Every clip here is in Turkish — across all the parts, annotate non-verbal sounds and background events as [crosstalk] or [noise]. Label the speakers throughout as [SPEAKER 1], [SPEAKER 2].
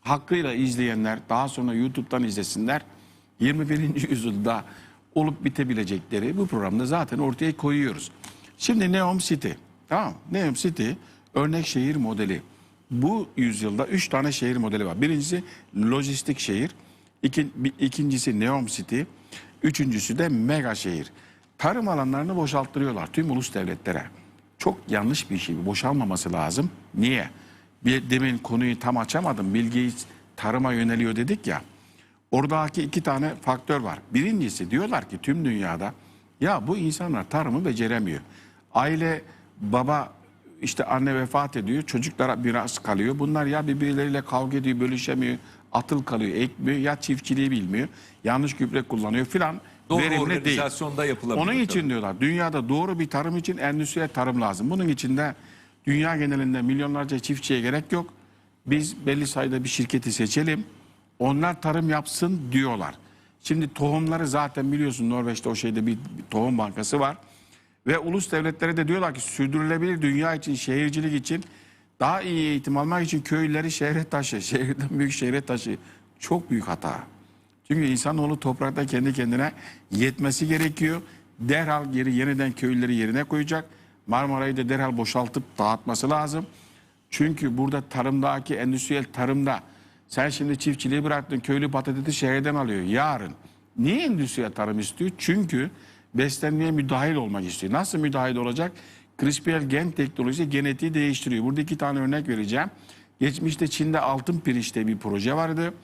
[SPEAKER 1] hakkıyla izleyenler daha sonra YouTube'dan izlesinler. 21. yüzyılda olup bitebilecekleri bu programda zaten ortaya koyuyoruz. Şimdi Neom City. Tamam Neom City örnek şehir modeli. Bu yüzyılda 3 tane şehir modeli var. Birincisi lojistik şehir. İkincisi Neom City. Üçüncüsü de mega şehir. Tarım alanlarını boşalttırıyorlar tüm ulus devletlere. Çok yanlış bir şey. Boşalmaması lazım. Niye? Bir demin konuyu tam açamadım. Gates tarıma yöneliyor dedik ya. Oradaki iki tane faktör var. Birincisi diyorlar ki tüm dünyada ya bu insanlar tarımı beceremiyor. Aile baba işte anne vefat ediyor çocuklara biraz kalıyor. Bunlar ya birbirleriyle kavga ediyor bölüşemiyor. Atıl kalıyor ekmiyor ya çiftçiliği bilmiyor. Yanlış gübre kullanıyor filan.
[SPEAKER 2] Doğru
[SPEAKER 1] Verimli değil.
[SPEAKER 2] organizasyonda yapılabilir.
[SPEAKER 1] Onun için diyorlar dünyada doğru bir tarım için endüstriyel tarım lazım. Bunun için de dünya genelinde milyonlarca çiftçiye gerek yok. Biz belli sayıda bir şirketi seçelim. Onlar tarım yapsın diyorlar. Şimdi tohumları zaten biliyorsun Norveç'te o şeyde bir, tohum bankası var. Ve ulus devletlere de diyorlar ki sürdürülebilir dünya için, şehircilik için daha iyi eğitim almak için köylüleri şehre taşı, [laughs] şehirden büyük şehre taşı. Çok büyük hata. Çünkü insanoğlu toprakta kendi kendine yetmesi gerekiyor. Derhal geri yeniden köylüleri yerine koyacak. Marmara'yı da derhal boşaltıp dağıtması lazım. Çünkü burada tarımdaki endüstriyel tarımda sen şimdi çiftçiliği bıraktın köylü patatesi şehirden alıyor. Yarın niye endüstriyel tarım istiyor? Çünkü beslenmeye müdahil olmak istiyor. Nasıl müdahil olacak? CRISPR gen teknolojisi genetiği değiştiriyor. Burada iki tane örnek vereceğim. Geçmişte Çin'de altın pirinçte bir proje vardı.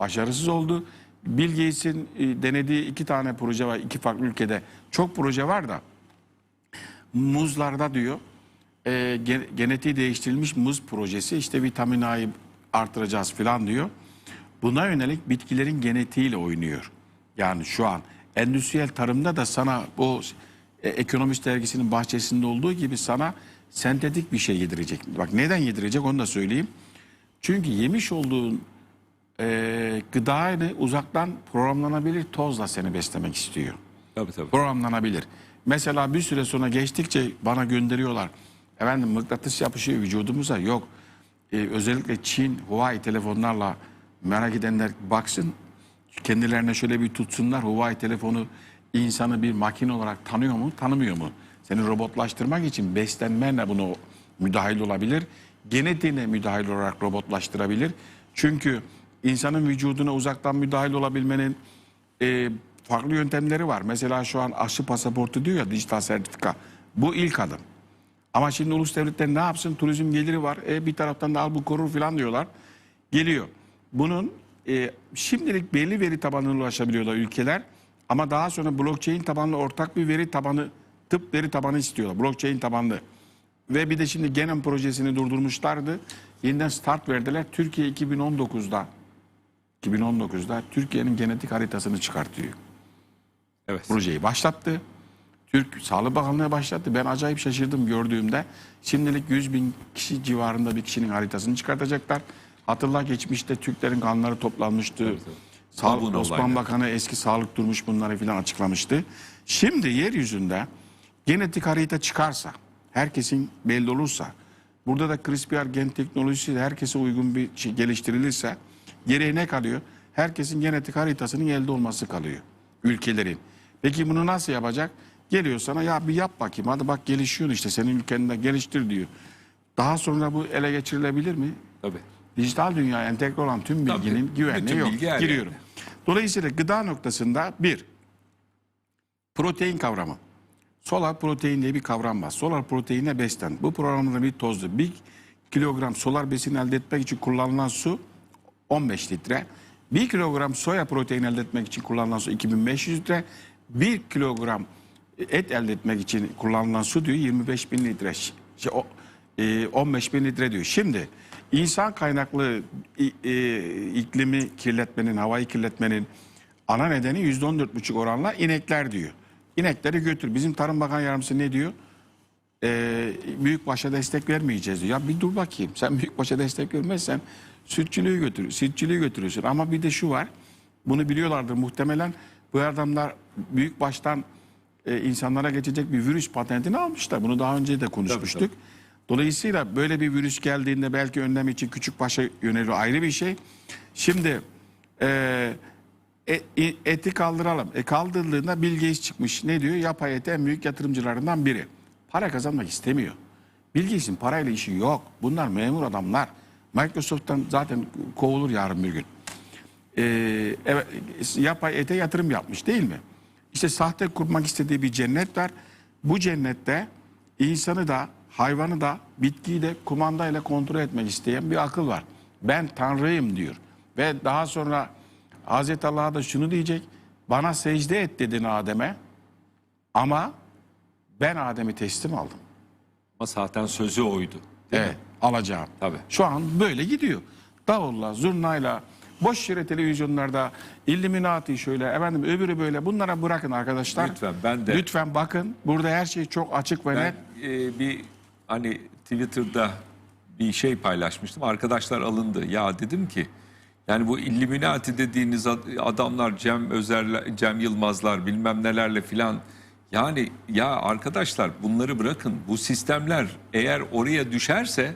[SPEAKER 1] Başarısız oldu. Bill Gates'in e, denediği iki tane proje var. iki farklı ülkede. Çok proje var da muzlarda diyor e, gen- genetiği değiştirilmiş muz projesi işte vitamin A'yı artıracağız falan diyor. Buna yönelik bitkilerin genetiğiyle oynuyor. Yani şu an endüstriyel tarımda da sana o e, Ekonomist dergisinin bahçesinde olduğu gibi sana sentetik bir şey yedirecek. Bak neden yedirecek onu da söyleyeyim. Çünkü yemiş olduğun e, gıdayı uzaktan programlanabilir tozla seni beslemek istiyor
[SPEAKER 2] Tabii tabii.
[SPEAKER 1] programlanabilir. Mesela bir süre sonra geçtikçe bana gönderiyorlar. Efendim mıknatıs yapışıyor vücudumuza. Yok. Ee, özellikle Çin, Huawei telefonlarla merak edenler baksın. Kendilerine şöyle bir tutsunlar. Huawei telefonu insanı bir makine olarak tanıyor mu, tanımıyor mu? Seni robotlaştırmak için beslenmenle bunu müdahil olabilir. Genetiğine müdahil olarak robotlaştırabilir. Çünkü insanın vücuduna uzaktan müdahil olabilmenin e, farklı yöntemleri var. Mesela şu an aşı pasaportu diyor ya dijital sertifika. Bu ilk adım. Ama şimdi ulus devletler ne yapsın? Turizm geliri var. E, bir taraftan da al bu korur falan diyorlar. Geliyor. Bunun e, şimdilik belli veri tabanına ulaşabiliyorlar ülkeler. Ama daha sonra blockchain tabanlı ortak bir veri tabanı, tıp veri tabanı istiyorlar. Blockchain tabanlı. Ve bir de şimdi Genom projesini durdurmuşlardı. Yeniden start verdiler. Türkiye 2019'da 2019'da Türkiye'nin genetik haritasını çıkartıyor
[SPEAKER 2] Evet.
[SPEAKER 1] projeyi başlattı. Türk Sağlık Bakanlığı başlattı. Ben acayip şaşırdım gördüğümde. Şimdilik 100 bin kişi civarında bir kişinin haritasını çıkartacaklar. Hatırla geçmişte Türklerin kanları toplanmıştı. Sağlık,
[SPEAKER 2] Tabu
[SPEAKER 1] Osman
[SPEAKER 2] olaylar.
[SPEAKER 1] Bakanı eski sağlık durmuş bunları filan açıklamıştı. Şimdi yeryüzünde genetik harita çıkarsa, herkesin belli olursa, burada da CRISPR gen teknolojisi de herkese uygun bir şey geliştirilirse geriye ne kalıyor? Herkesin genetik haritasının elde olması kalıyor ülkelerin. Peki bunu nasıl yapacak? Geliyor sana ya bir yap bakayım hadi bak gelişiyor işte senin ülkende geliştir diyor. Daha sonra bu ele geçirilebilir mi?
[SPEAKER 2] Tabii.
[SPEAKER 1] Dijital dünyaya entegre olan tüm
[SPEAKER 2] Tabii.
[SPEAKER 1] bilginin güvenliği
[SPEAKER 2] Bütün
[SPEAKER 1] yok.
[SPEAKER 2] bilgi her
[SPEAKER 1] Giriyorum.
[SPEAKER 2] yerde.
[SPEAKER 1] Dolayısıyla gıda noktasında bir, protein kavramı. Solar protein diye bir kavram var. Solar proteine beslen. Bu programda bir tozlu. Bir kilogram solar besin elde etmek için kullanılan su 15 litre. 1 kilogram soya protein elde etmek için kullanılan su 2500 litre. 1 kilogram et elde etmek için kullanılan su diyor 25 bin litre. Şey, o, e, 15 bin litre diyor. Şimdi insan kaynaklı i- e, iklimi kirletmenin, havayı kirletmenin ana nedeni %14,5 oranla inekler diyor. İnekleri götür. Bizim Tarım Bakan Yardımcısı ne diyor? e, büyükbaşa destek vermeyeceğiz diyor. Ya bir dur bakayım. Sen büyükbaşa destek vermezsen sütçülüğü götür, sütçülüğü götürürsün. Ama bir de şu var. Bunu biliyorlardır muhtemelen. Bu adamlar büyükbaştan e, insanlara geçecek bir virüs patentini almışlar. Bunu daha önce de konuşmuştuk. Dolayısıyla böyle bir virüs geldiğinde belki önlem için küçük başa yöneliyor ayrı bir şey. Şimdi e, e, e- eti kaldıralım. E kaldırıldığında Bill Gates çıkmış. Ne diyor? Yapay et en büyük yatırımcılarından biri. Para kazanmak istemiyor. Bill Gates'in parayla işi yok. Bunlar memur adamlar. Microsoft'tan zaten kovulur yarın bir gün. Ee, evet, yapay ete yatırım yapmış değil mi? İşte sahte kurmak istediği bir cennet var. Bu cennette insanı da hayvanı da bitkiyi de kumandayla kontrol etmek isteyen bir akıl var. Ben tanrıyım diyor. Ve daha sonra Hazreti Allah da şunu diyecek. Bana secde et dedin Adem'e ama ben Adem'i teslim aldım.
[SPEAKER 2] Ama zaten sözü oydu.
[SPEAKER 1] Evet
[SPEAKER 2] mi?
[SPEAKER 1] alacağım.
[SPEAKER 2] Tabii.
[SPEAKER 1] Şu an böyle gidiyor. Davulla, zurnayla, boş yere televizyonlarda Illuminati şöyle, efendim öbürü böyle bunlara bırakın arkadaşlar.
[SPEAKER 2] Lütfen, ben de-
[SPEAKER 1] Lütfen bakın burada her şey çok açık ve
[SPEAKER 2] Ben
[SPEAKER 1] net.
[SPEAKER 2] e, bir hani Twitter'da bir şey paylaşmıştım. Arkadaşlar alındı. Ya dedim ki yani bu Illuminati dediğiniz ad- adamlar Cem Özerler, Cem Yılmazlar bilmem nelerle filan yani ya arkadaşlar bunları bırakın. Bu sistemler eğer oraya düşerse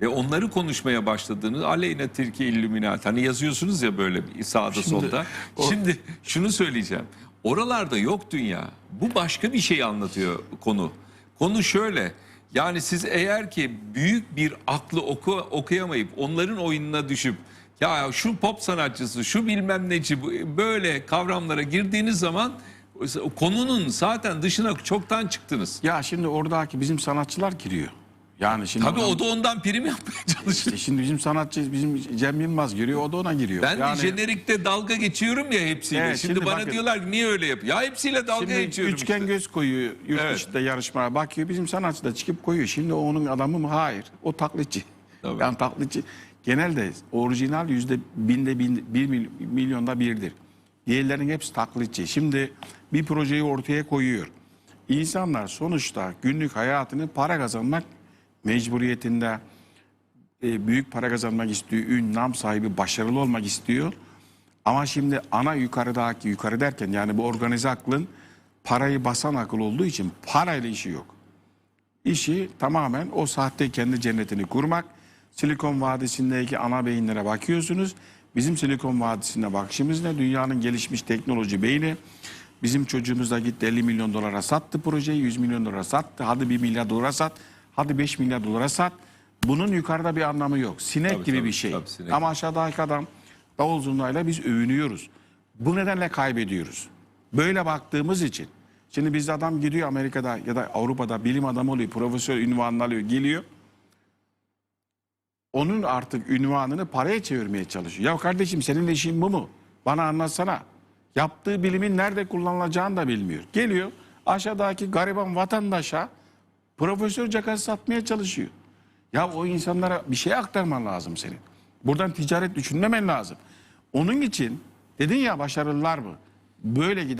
[SPEAKER 2] ve onları konuşmaya başladığınız aleyhine Türkiye Illuminati hani yazıyorsunuz ya böyle sağda solda. Şimdi şunu söyleyeceğim. Oralarda yok dünya. Bu başka bir şey anlatıyor konu. Konu şöyle. Yani siz eğer ki büyük bir aklı oku, okuyamayıp onların oyununa düşüp ya şu pop sanatçısı, şu bilmem neci böyle kavramlara girdiğiniz zaman konunun zaten dışına çoktan çıktınız.
[SPEAKER 1] Ya şimdi oradaki bizim sanatçılar giriyor. Yani şimdi
[SPEAKER 2] Tabii
[SPEAKER 1] adam-
[SPEAKER 2] o da ondan prim yapmaya çalışıyor.
[SPEAKER 1] İşte şimdi bizim sanatçı bizim Cem Yılmaz giriyor o da ona giriyor.
[SPEAKER 2] Ben
[SPEAKER 1] yani,
[SPEAKER 2] jenerikte dalga geçiyorum ya hepsiyle.
[SPEAKER 1] Evet,
[SPEAKER 2] şimdi,
[SPEAKER 1] şimdi
[SPEAKER 2] bana
[SPEAKER 1] bakın.
[SPEAKER 2] diyorlar ki niye öyle yapıyor? Ya hepsiyle dalga
[SPEAKER 1] Şimdi
[SPEAKER 2] geçiyorum
[SPEAKER 1] üçgen
[SPEAKER 2] işte.
[SPEAKER 1] göz koyuyor yurt
[SPEAKER 2] Evet.
[SPEAKER 1] dışında yarışmaya bakıyor. Bizim sanatçı da çıkıp koyuyor. Şimdi o onun adamı mı? Hayır. O taklitçi.
[SPEAKER 2] Tabii.
[SPEAKER 1] Yani taklitçi. Genelde orijinal yüzde binde bin, bir mil- milyonda birdir. Diğerlerinin hepsi taklitçi. Şimdi bir projeyi ortaya koyuyor. İnsanlar sonuçta günlük hayatını para kazanmak mecburiyetinde e, büyük para kazanmak istiyor, ün, nam sahibi, başarılı olmak istiyor. Ama şimdi ana yukarıdaki, yukarı derken yani bu organize aklın parayı basan akıl olduğu için parayla işi yok. İşi tamamen o sahte kendi cennetini kurmak. Silikon Vadisi'ndeki ana beyinlere bakıyorsunuz. Bizim Silikon Vadisi'ne bakışımız ne? Dünyanın gelişmiş teknoloji beyni. Bizim çocuğumuz da gitti 50 milyon dolara sattı projeyi, 100 milyon dolara sattı. Hadi 1 milyar dolara sat, hadi 5 milyar dolara sat. Bunun yukarıda bir anlamı yok. Sinek
[SPEAKER 2] Tabii,
[SPEAKER 1] gibi
[SPEAKER 2] tabii,
[SPEAKER 1] bir şey.
[SPEAKER 2] tabii, sinek.
[SPEAKER 1] Ama aşağıdaki adam davul zurnayla biz övünüyoruz. Bu nedenle kaybediyoruz. Böyle baktığımız için. Şimdi bizde adam gidiyor Amerika'da ya da Avrupa'da bilim adamı oluyor, profesör ünvanını alıyor, geliyor. Onun artık ünvanını paraya çevirmeye çalışıyor. Ya kardeşim senin işin bu mu? Bana anlatsana. Yaptığı bilimin nerede kullanılacağını da bilmiyor. Geliyor aşağıdaki gariban vatandaşa profesör cakası satmaya çalışıyor. Ya o insanlara bir şey aktarman lazım senin. Buradan ticaret düşünmemen lazım. Onun için dedin ya başarılılar mı? Böyle gider.